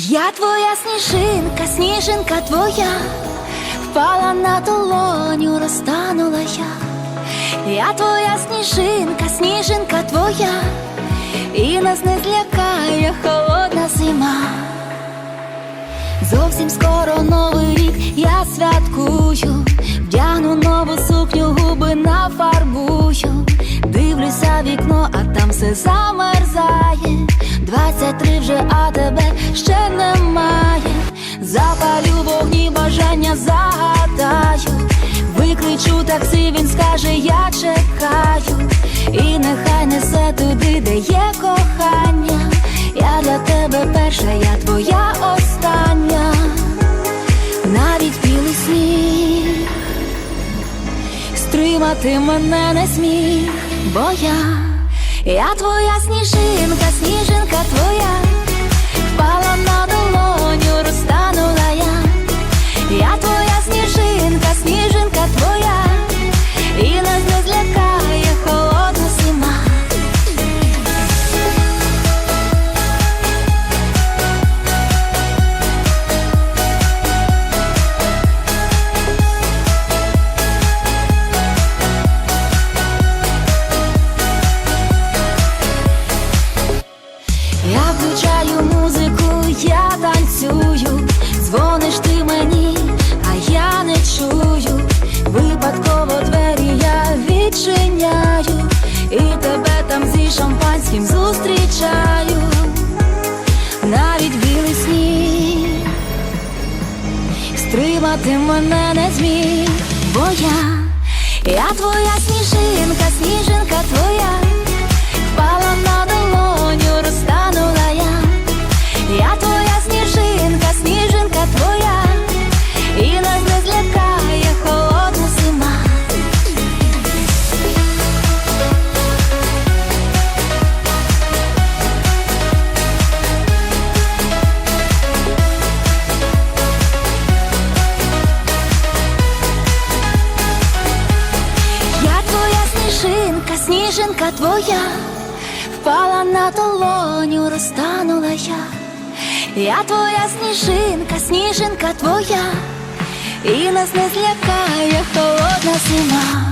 Я твоя сніжинка, сніжинка твоя, впала на долоню, розтанула я. Я твоя сніжинка, сніжинка твоя, і нас не злякає холодна зима. Зовсім скоро новий рік я святкую, вдягну нову сукню, губи нафарбую, дивлюся вікно, а там все замерзає. 23 вже, а тебе ще немає. Запалю вогні, бажання загадаю. Викличу таксі, він скаже, я чекаю. І нехай несе туди, де є кохання. Я для тебе перша, я твоя остання. Навіть білий сніг стримати мене не зміг, бо я, я твоя сніжинка, сніжинка твоя, впала на долоню, розтанула я. Я твоя я, я твоя сніжинка, сніжинка Я твоя сніжинка, сніжинка твоя, і нас не злякає холодна зима.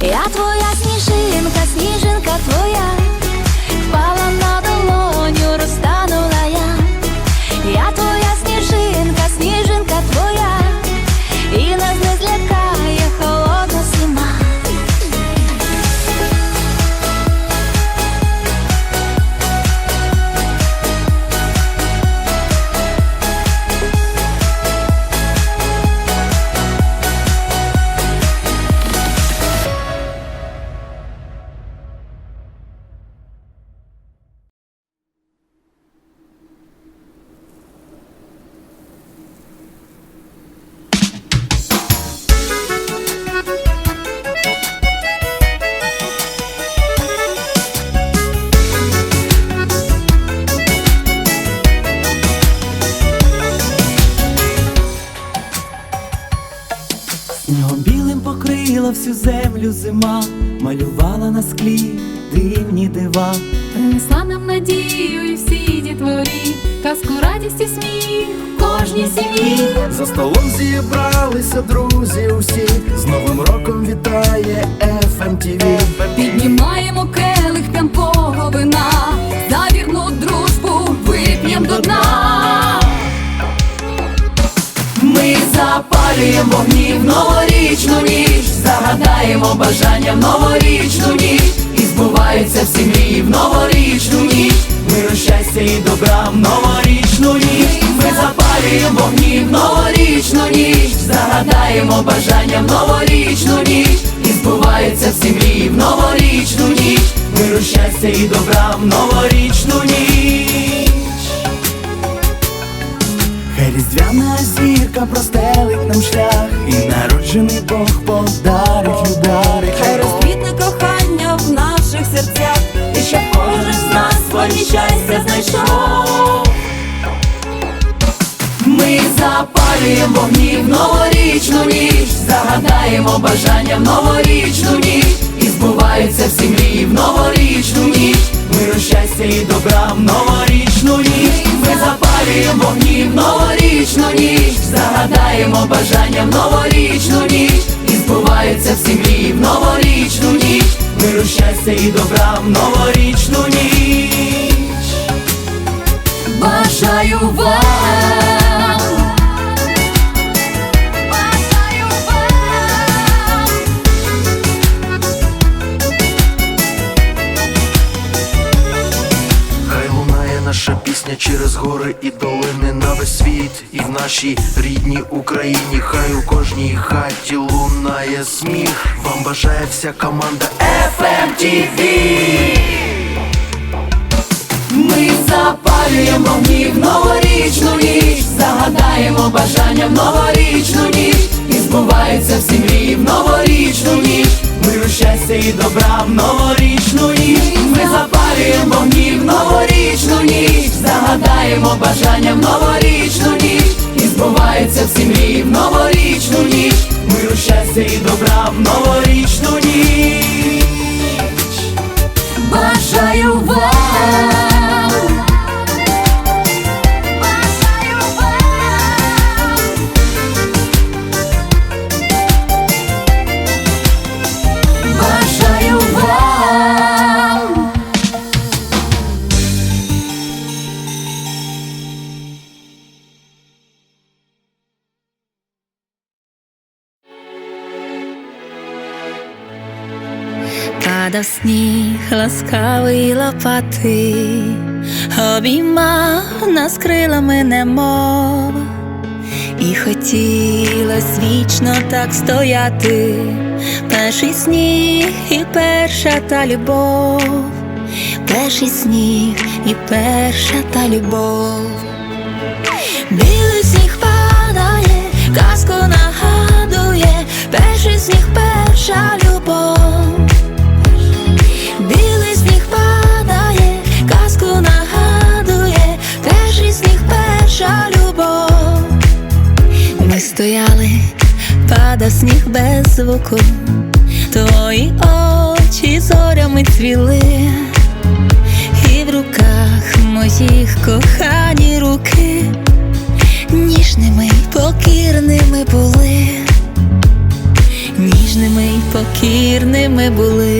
Я твоя сніжинка, сніжинка твоя, впала на долоню, розтанула я. Я твоя склі дивні дива. Принесла нам надію і всі дітворі, казку радість і сміх кожній сім'ї. За столом зібралися друзі усі, з Новим роком вітає FMTV. Піднімаємо келих п'янкого вина, за вірну дружбу вип'єм до дна. Ми запалюємо вогні в новорічну ніч, загадаємо бажання в новорічну ніч, і збуваються всі мрії в новорічну ніч, миру щастя і добра в новорічну ніч. Ми запалюємо вогні в новорічну ніч, загадаємо бажання в новорічну ніч, і збуваються всі мрії в новорічну ніч, миру щастя і добра в новорічну ніч. Різдвяна зірка простелить нам шлях, і народжений Бог подарить любарить. Хай розквітне кохання в наших серцях, і щоб кожен з нас своє щастя знайшов. Ми запалюємо вогні в новорічну ніч, загадаємо бажання в новорічну ніч, і збуваються всі мрії в новорічну ніч, миру щастя і добра в новорічну ніч. Ми запалюємо вогні в новорічну ніч, загадаємо бажання в новорічну ніч, і збуваються всі мрії в новорічну ніч, миру щастя і добра в новорічну ніч. Бажаю вам наша пісня через гори і долини на весь світ, і в нашій рідній Україні, хай у кожній хаті лунає сміх. Вам бажає вся команда FMTV Ми запалюємо вогні в новорічну ніч, загадаємо бажання в новорічну ніч, і збуваються всі мрії в новорічну ніч, миру щастя і добра в новорічну ніч. Ми запалюємо вогні в новорічну ніч, загадаємо бажання в новорічну ніч, і збуваються всі мрії в новорічну ніч, миру щастя і добра в новорічну ніч. Бажаю вам Падав сніг ласкавий лопати, обіймав нас крилами немов, і хотілось вічно так стояти, перший сніг і перша та любов, перший сніг і перша та любов. Білий сніг падає, казку нагадує, перший сніг, перша любов. Стояли, падав сніг без звуку, твої очі зорями цвіли, і в руках моїх кохані руки, ніжними й покірними були, ніжними й покірними були.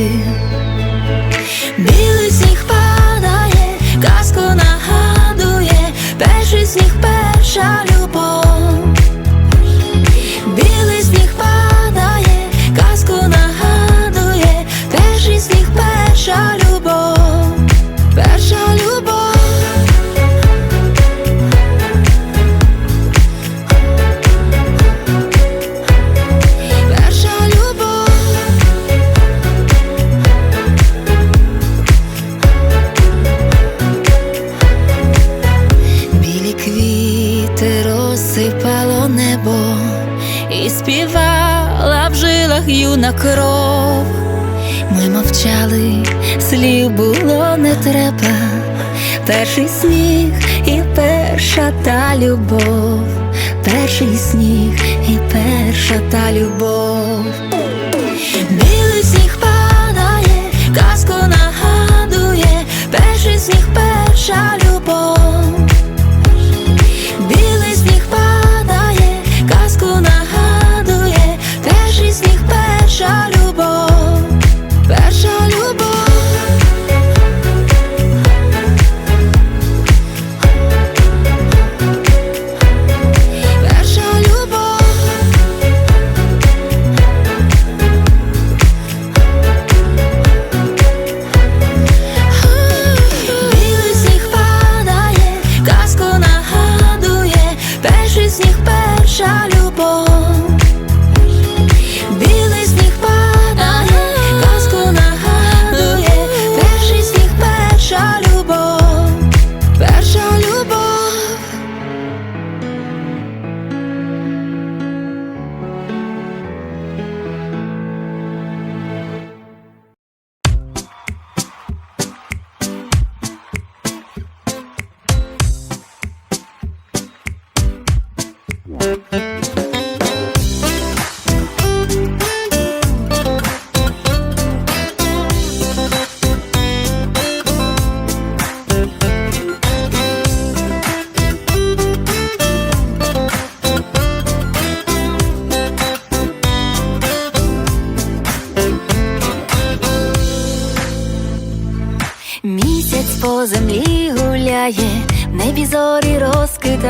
Юна кров. Ми мовчали, слів було не треба. Перший сніг і перша та любов, перший сніг і перша та любов. Білий сніг падає, казку нагадує, перший сніг, перша любов.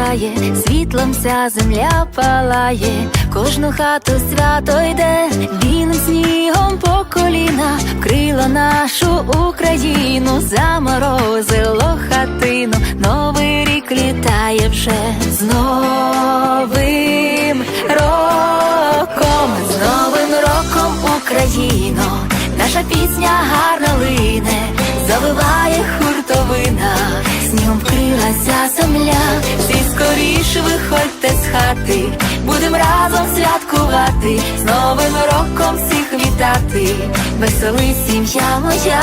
Розкидає, світлом вся земля палає, кожну хату свято йде, білим снігом по коліна, вкрило нашу Україну, заморозило хатину, новий рік літає вже з новим роком, з новим роком Україно, наша пісня гарна лине, завиває хуртовина, снігом вкрилася земля, всі скоріше виходьте з хати, будем разом святкувати, з новим роком всіх вітати, веселий сім'я моя.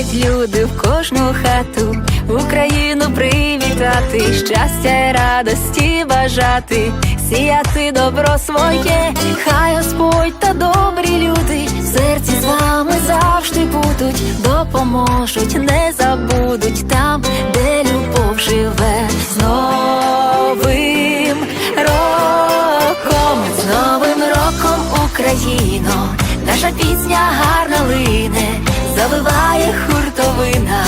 Ходять люди в кожну хату, Україну привітати, щастя й радості бажати, сіяти добро своє, хай Господь та добрі люди в серці з вами завжди будуть, допоможуть, не забудуть там, де любов живе, з новим роком, з новим роком Україно, наша пісня гарна лине, завиває хуртовина,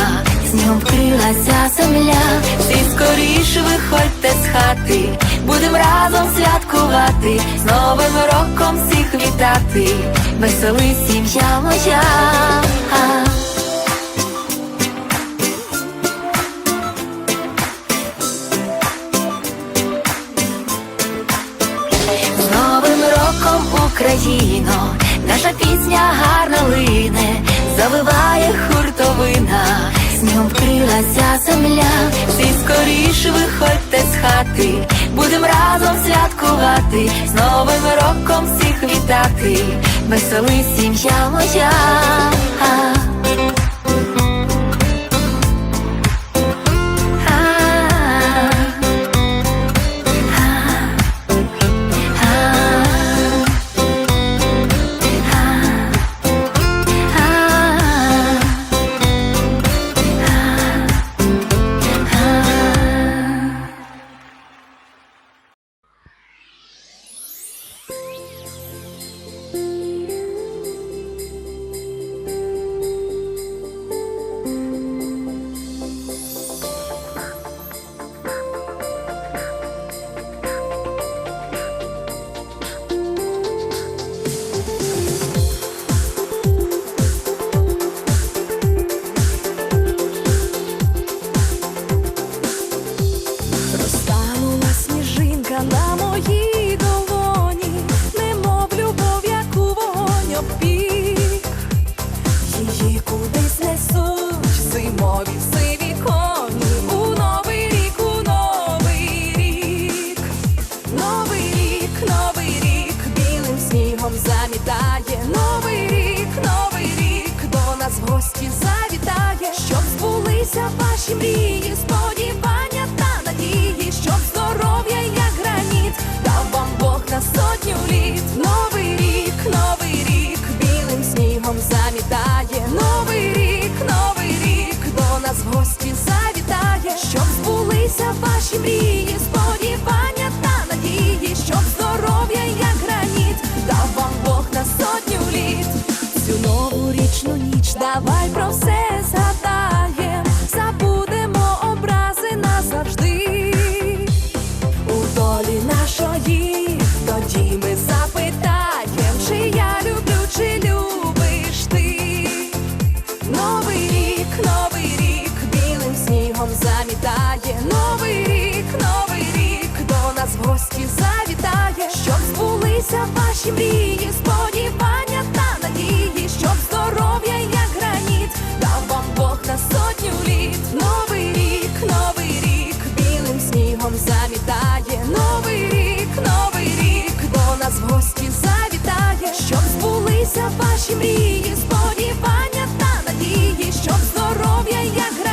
снігом вкрилася земля, всі скоріше виходьте з хати, будем разом святкувати, з новим роком всіх вітати, веселий сім'я моя. З Новим роком Україно, наша пісня гарна лине, завиває хуртовина, снігом вкрилася земля, всі скоріше виходьте з хати, будем разом святкувати, з Новим роком всіх вітати, веселий сім'я моя. Гості завітає, щоб збулися ваші мрії, давай про все згадаєм, забудемо образи назавжди. У долі нашої тоді ми запитаєм, чи я люблю, чи любиш ти. Новий рік, новий рік, білим снігом замітає. Новий рік, новий рік, до нас в гості завітає, щоб збулися ваші мрії, збулися ваші мрії, сподівання та надії, щоб здоров'я, як граніт,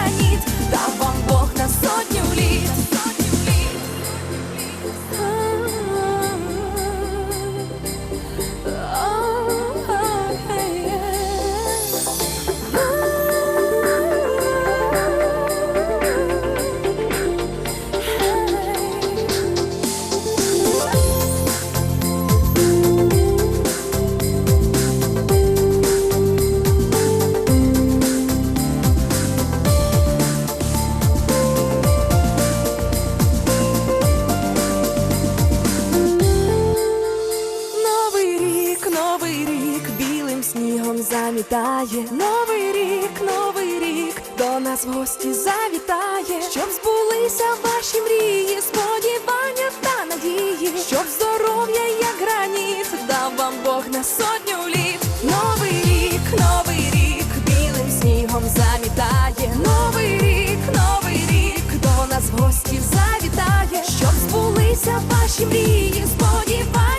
вітає, новий рік, новий рік до нас в гості завітає, щоб збулися ваші мрії, сподівання та надії, щоб здоров'я, як граніт, дав вам Бог на сотню літ. Новий рік, новий рік, білим снігом замітає. Новий рік, новий рік до нас в гості завітає, щоб збулися ваші мрії, сподівання.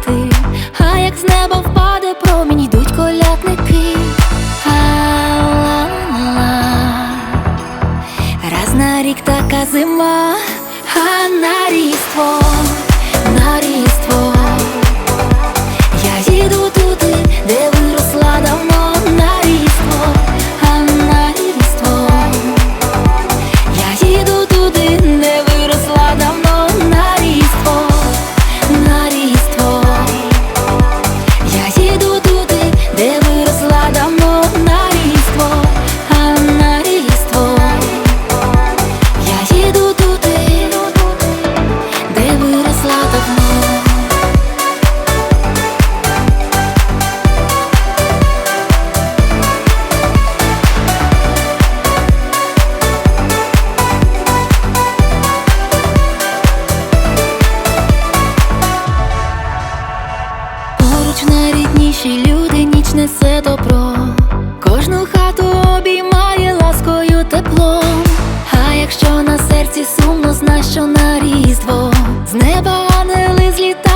tes з неба ангели злітають.